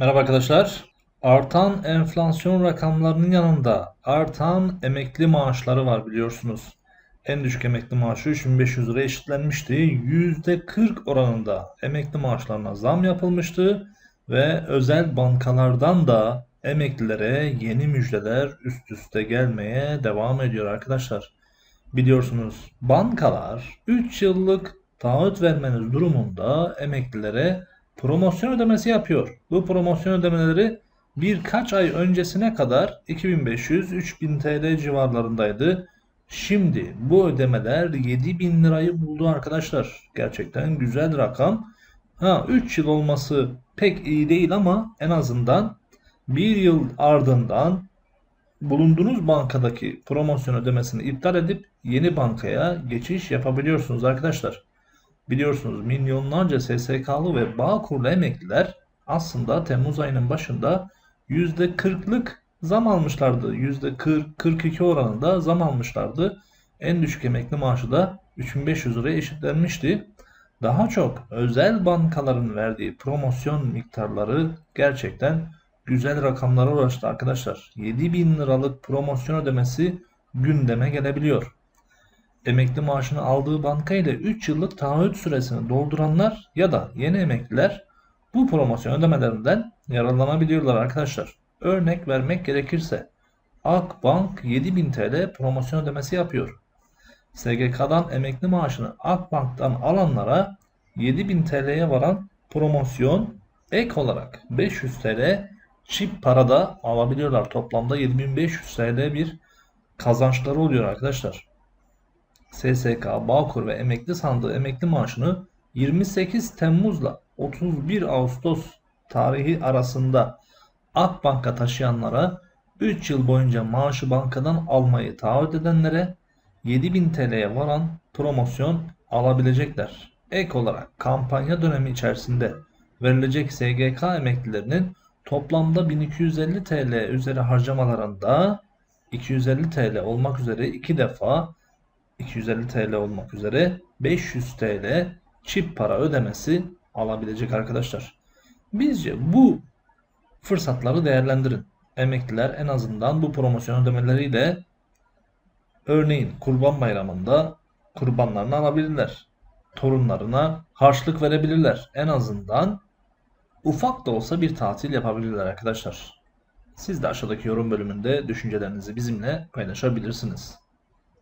Merhaba arkadaşlar. Artan enflasyon rakamlarının yanında artan emekli maaşları var biliyorsunuz. En düşük emekli maaşı 3500 lira eşitlenmişti. %40 oranında emekli maaşlarına zam yapılmıştı ve özel bankalardan da emeklilere yeni müjdeler üst üste gelmeye devam ediyor arkadaşlar. Biliyorsunuz bankalar 3 yıllık taahhüt vermeniz durumunda emeklilere promosyon ödemesi yapıyor. Bu promosyon ödemeleri birkaç ay öncesine kadar 2500-3000 TL civarlarındaydı. Şimdi bu ödemeler 7000 lirayı buldu arkadaşlar. Gerçekten güzel rakam. Ha 3 yıl olması pek iyi değil ama en azından 1 yıl ardından bulunduğunuz bankadaki promosyon ödemesini iptal edip yeni bankaya geçiş yapabiliyorsunuz arkadaşlar. Biliyorsunuz milyonlarca SSK'lı ve Bağkur'lu emekliler aslında Temmuz ayının başında %40'lık zam almışlardı. %40-42 oranında zam almışlardı. En düşük emekli maaşı da 3500 liraya eşitlenmişti. Daha çok özel bankaların verdiği promosyon miktarları gerçekten güzel rakamlara ulaştı arkadaşlar. 7000 liralık promosyon ödemesi gündeme gelebiliyor emekli maaşını aldığı banka ile 3 yıllık taahhüt süresini dolduranlar ya da yeni emekliler bu promosyon ödemelerinden yararlanabiliyorlar arkadaşlar. Örnek vermek gerekirse Akbank 7000 TL promosyon ödemesi yapıyor. SGK'dan emekli maaşını Akbank'tan alanlara 7000 TL'ye varan promosyon ek olarak 500 TL çip parada alabiliyorlar. Toplamda 7500 TL bir kazançları oluyor arkadaşlar. SSK, Bağkur ve emekli sandığı emekli maaşını 28 Temmuz'la 31 Ağustos tarihi arasında Akbank'a taşıyanlara 3 yıl boyunca maaşı bankadan almayı taahhüt edenlere 7000 TL'ye varan promosyon alabilecekler. Ek olarak kampanya dönemi içerisinde verilecek SGK emeklilerinin toplamda 1250 TL üzeri harcamalarında 250 TL olmak üzere iki defa 250 TL olmak üzere 500 TL çip para ödemesi alabilecek arkadaşlar. Bizce bu fırsatları değerlendirin. Emekliler en azından bu promosyon ödemeleriyle örneğin Kurban Bayramı'nda kurbanlarını alabilirler. Torunlarına harçlık verebilirler. En azından ufak da olsa bir tatil yapabilirler arkadaşlar. Siz de aşağıdaki yorum bölümünde düşüncelerinizi bizimle paylaşabilirsiniz.